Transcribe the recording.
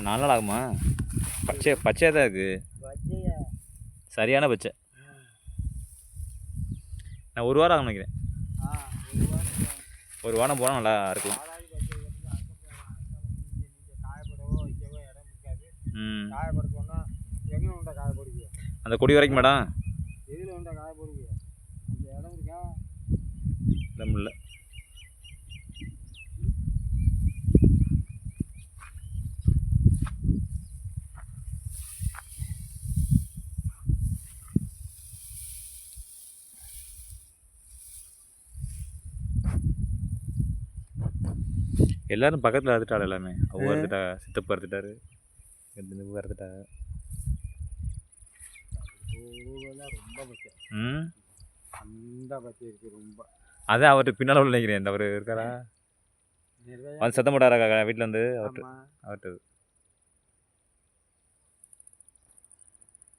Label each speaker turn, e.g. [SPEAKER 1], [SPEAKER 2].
[SPEAKER 1] நாலு நாள் ஆகுமா? பச்சை பச்சையாக தான் இருக்குது சரியான பச்சை. நான் ஒரு வாரம் ஆகும் நினைக்கிறேன்.
[SPEAKER 2] ஆ ஒரு வாரம்
[SPEAKER 1] ஒரு வாரம் போனால் நல்லா இருக்கலாம் ம். அந்த கொடி வரைக்கும் மேடம்.
[SPEAKER 2] இடம் இருக்கா?
[SPEAKER 1] இடம் இல்லை. எல்லாரும் பக்கத்தில் அறுத்துட்டாள் எல்லாமே. அவங்க அறுத்துட்டா சித்தப்பா அறுத்துட்டாரு இந்த அறுத்துட்டாங்க ம்?
[SPEAKER 2] அந்த பச்சை இருக்குது ரொம்ப
[SPEAKER 1] அதான் அவர்கிட்ட பின்னால் உள்ள நினைக்கிறேன் இந்த அவர் இருக்காரா? வந்து சத்தம் போட்டாரா வீட்டில் வந்து அவர்கிட்ட அவர்கிட்ட